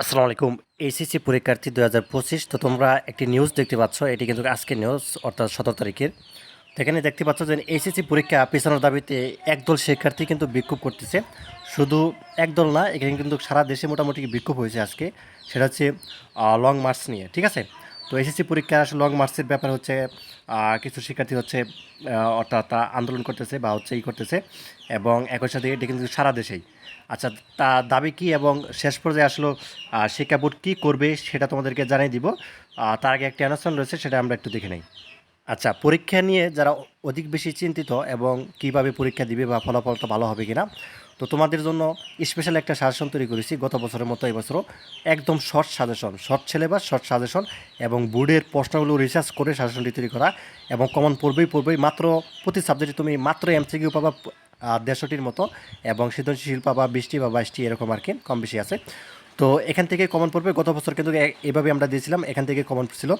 আসসালামু আলাইকুম। এইচএসসি পরীক্ষার্থী দু হাজার পঁচিশ, তো তোমরা একটি নিউজ দেখতে পাচ্ছ। এটি কিন্তু আজকের নিউজ অর্থাৎ সতেরো তারিখের। তো এখানে দেখতে পাচ্ছ যে এইচএসসি পরীক্ষা পেছানোর দাবিতে একদল শিক্ষার্থী কিন্তু বিক্ষোভ করতেছে। শুধু একদল না, এখানে কিন্তু সারা দেশে মোটামুটি বিক্ষোভ হয়েছে আজকে। সেটা হচ্ছে লং মার্চ নিয়ে, ঠিক আছে? তো এসএসসি পরীক্ষা আসলে লং মার্চের ব্যাপার হচ্ছে কিছু শিক্ষার্থী হচ্ছে অর্থাৎ আন্দোলন করতেছে বা হচ্ছে ই করতেছে এবং একই সাথে এটি কিন্তু সারা দেশেই। আচ্ছা তা দাবি কি এবং শেষ পর্যায়ে আসলে শিক্ষা বোর্ড কী করবে সেটা তোমাদেরকে জানিয়ে দিব। তার আগে একটি অ্যানাউন্সমেন্ট রয়েছে, সেটা আমরা একটু দেখে নেই। আচ্ছা পরীক্ষা নিয়ে যারা অধিক বেশি চিন্তিত এবং কীভাবে পরীক্ষা দিবে বা ফলাফলটা ভালো হবে কিনা, তো তোমাদের জন্য স্পেশাল একটা সাজেশন তৈরি করেছি গত বছরের মতো এবছরও একদম short suggestion short syllabus short suggestion এবং বোর্ডের প্রশ্নগুলো রিসার্চ করে সাজেশনটি তৈরি করা এবং কমন পড়বেই পড়বেই মাত্র প্রতি সাবজেক্টে তুমি মাত্র এমসিকিউ পাবা দেড়শোটির মতো এবং সৃজনশীল পাবা, বিশটি বা বাইশটি এরকম আর কি, কম বেশি আছে। তো এখান থেকে কমন পড়বে। গত বছর কিন্তু এভাবে আমরা দিয়েছিলাম, এখান থেকে কমন ছিল।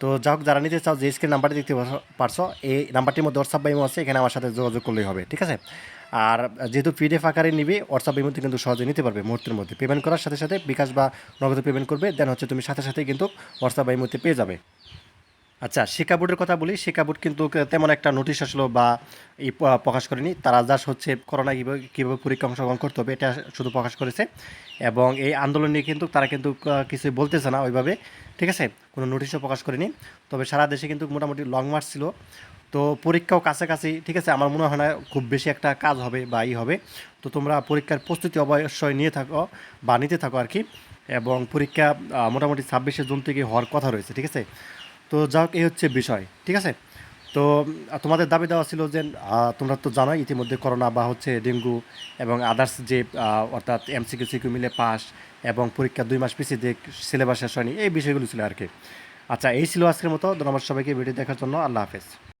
তো যা হোক, যারা নিতে চাও, যে স্ক্রিন নাম্বারটি দেখতে পারছো- এই নাম্বারটির মধ্যে হোয়াটসঅ্যাপ বাইমো আছে, এখানে আমার সাথে যোগাযোগ করলেই হবে, ঠিক আছে? আর যেহেতু পিডিএফ আকারে নিবি হোয়াটসঅ্যাপ বাইমোতে কিন্তু সহজে নিতে পারবে মুহূর্তের মধ্যে। পেমেন্ট করার সাথে সাথে বিকাশ বা নগদে পেমেন্ট করবে দেন হচ্ছে তুমি সাথে সাথে কিন্তু হোয়াটসঅ্যাপ বাইমোতে পেয়ে যাবে। আচ্ছা শিক্ষা বোর্ডের কথা বলি। শিক্ষা বোর্ড কিন্তু তেমন একটা নোটিশ আসলো বা প- প্রকাশ করেনি। তারা জাস্ট হচ্ছে করোনা কীভাবে কীভাবে পরীক্ষা অংশগ্রহণ করতে হবে, এটা শুধু প্রকাশ করেছে। এবং এই আন্দোলন নিয়ে কিন্তু তারা কিন্তু কিছুই বলতেছে না ওইভাবে, ঠিক আছে? কোনো নোটিশও প্রকাশ করেনি। তবে সারা দেশে কিন্তু মোটামুটি লং মার্চ ছিল। তো পরীক্ষাও কাছাকাছি, ঠিক আছে? আমার মনে হয় না খুব বেশি একটা কাজ হবে বা ই হবে। তো তোমরা পরীক্ষার প্রস্তুতি অবশ্যই নিয়ে থাকো বা নিতে থাকো আর কি। এবং পরীক্ষা মোটামুটি ছাব্বিশে জুন থেকে হওয়ার কথা রয়েছে, ঠিক আছে? তো যা হোক, এই হচ্ছে বিষয়, ঠিক আছে? তো তোমাদের দাবি দেওয়া ছিল যে তোমরা তো জানোই ইতিমধ্যে করোনা বা হচ্ছে ডেঙ্গু এবং আদার্স যে অর্থাৎ এমসিকিউ সিকিউ মিলে পাস এবং পরীক্ষা দুই মাস পিছিয়ে যে সিলেবাস শেষ হয়নি, এই বিষয়গুলো ছিল আর কি। আচ্ছা এই ছিল আজকের মতো। ধন্যবাদ সবাইকে, ভিডিও দেখার জন্য। আল্লাহ হাফেজ।